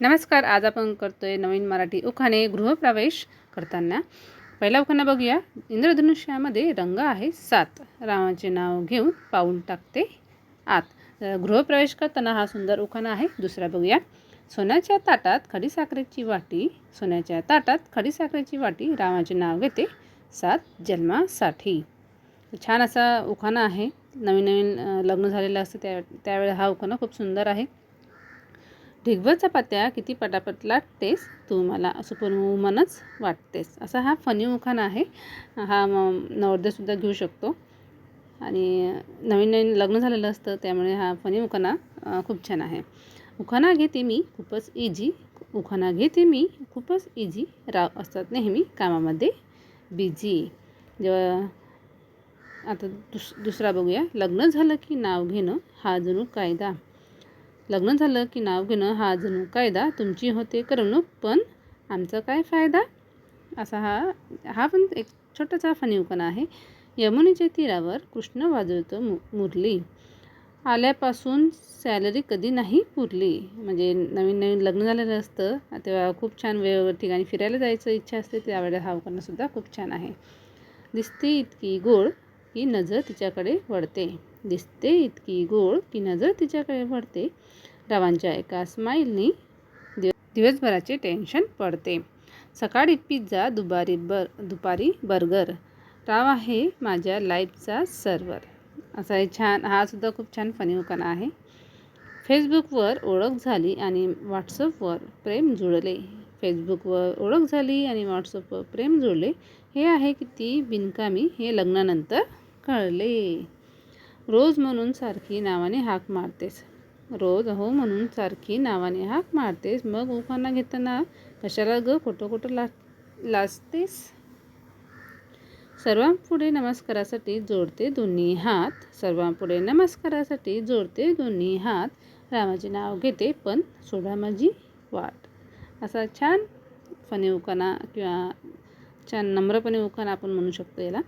नमस्कार आज आपण करतोय नवीन मराठी उखाणे गृहप्रवेश करताना. पहिला उखाणा बघूया. इंद्रधनुष्यामध्ये रंग आहे सात. रामाचे नाव घेऊन पाऊल टाकते आत. गृहप्रवेश करताना हा सुंदर उखाणा आहे. दुसरा बघूया. सोन्याच्या ताटात खडीसाखरेची वाटी सोन्याच्या ताटात खडीसाखरेची वाटी रामाचे नाव घेते सात जन्मासाठी. छान असा उखाणा आहे. नवीन नवीन लग्न झालेलं असतं त्या त्यावेळेला हा उखाणा खूप सुंदर आहे. ढिगभर चपात्या किती पटापट लाटतेस तू मला? सुपरवुमनच वाटतेस. असा हा फनी उखाणा आहे. हा म- नवरदेवसुद्धा घेऊ शकतो. आणि नवीन नवीन लग्न झालेलं असतं त्यामुळे हा फनी उखाणा खूप छान आहे. उखाणा घेते मी खूपच इझी उखाणा घेते मी खूपच इझी राव असतात नेहमी कामामध्ये बिझी जेव्हा आता दुस दुसरा बघूया. लग्न झालं की नाव घेणं हा जणू कायदा. लग्न झालं की नाव घेणं हा जणू कायदा तुमची होते करमणूक पण आमचा काय फायदा? असा हा हा पण एक छोटासा फनी आहे. यमुनेच्या तीरावर कृष्ण वाजवतो मु मुरली. आल्यापासून सॅलरी कधी नाही पुरली. म्हणजे नवीन नवीन लग्न झालेलं असतं तेव्हा खूप छान वेगवेगळ्या ठिकाणी फिरायला जायचं इच्छा असते त्यावेळेला हा उखाणासुद्धा खूप छान आहे. दिसते इतकी गोड की नजर तिच्याकडे वळते. दिसते इतकी गोड की नजर तिच्याकडे पडते. रावांच्या एका स्माईलनी दिव दिवसभराचे टेन्शन पडते. सकाळी पिझ्झा दुपारी बर दुपारी बर्गर राव आहे माझ्या लाईफचा सर्वर असा हे छान हा सुद्धा खूप छान फनी उखाणा आहे. फेसबुकवर ओळख झाली आणि व्हॉट्सअपवर प्रेम जुळले. फेसबुकवर ओळख झाली आणि व्हॉट्सअपवर प्रेम जुळले. हे आहे किती बिनकामी हे लग्नानंतर कळले. रोज म्हणून सारखी नावाने हाक मारतेस. रोज हो म्हणून सारखी नावाने हाक मारतेस. मग उखाणा घेताना कशाला ग खोटं खोटं ला लाजतेस? सर्वांपुढे नमस्कारासाठी जोडते दोन्ही हात. सर्वांपुढे नमस्कारासाठी जोडते दोन्ही हात. रामाचे नाव घेते पण सोडा माझी वाट. असा छान फनी उखाणा किंवा छान नम्रपणे उखाणा आपण म्हणू शकतो याला.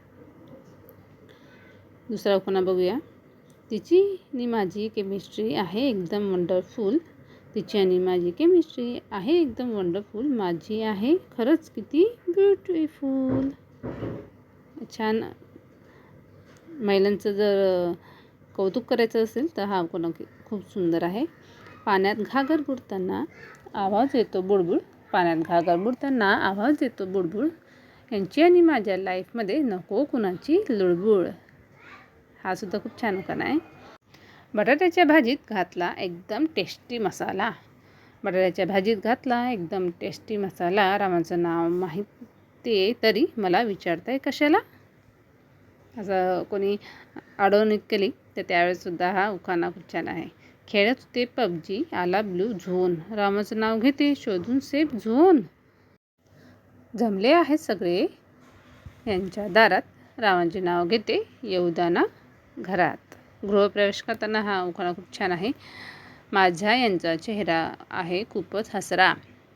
दुसरा उखाणा बघूया. तिची आणि माझी केमिस्ट्री आहे एकदम वंडरफुल तिची आणि माझी केमिस्ट्री आहे एकदम वंडरफुल माझी आहे खरंच किती ब्युटिफुल छान. महिलांचं जर कौतुक करायचं असेल तर हा उखाणा खूप सुंदर आहे. पाण्यात घागर बुडताना आवाज येतो बुडबुड. पाण्यात घागर बुडताना आवाज येतो बुडबुड. यांची आणि माझ्या लाईफमध्ये नको कुणाची लुडबुड हा सुद्धा खूप छान उखाणा आहे. बटाट्याच्या भाजीत घातला एकदम टेस्टी मसाला. बटाट्याच्या भाजीत घातला एकदम टेस्टी मसाला. रामाचं नाव माहिती आहे तरी मला विचारताय कशाला? असं कोणी अडवणूक केली तर त्यावेळेससुद्धा हा उखाणा खूप छान आहे. खेळत होते पबजी आला ब्लू झोन. रामाचं नाव घेते शोधून सेफ झोन. जमले आहेत सगळे यांच्या दारात. रामाचे नाव घेते येऊदाना. घरात. गृहप्रवेश करताना हा उखाणा खूप छान आहे. माझा यांचा चेहरा आहे खूपच हसरा.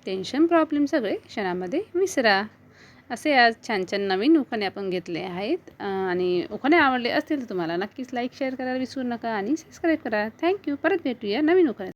टेन्शन प्रॉब्लेम सगळे क्षणामध्ये विसरा. असे आज छान छान नवीन उखाणे आपण घेतले आहेत. आणि उखाणे आवडले असतील तर तुम्हाला नक्कीच लाईक शेअर करायला विसरू नका आणि सबस्क्राईब करा. थँक्यू परत भेटूया नवीन उखाणे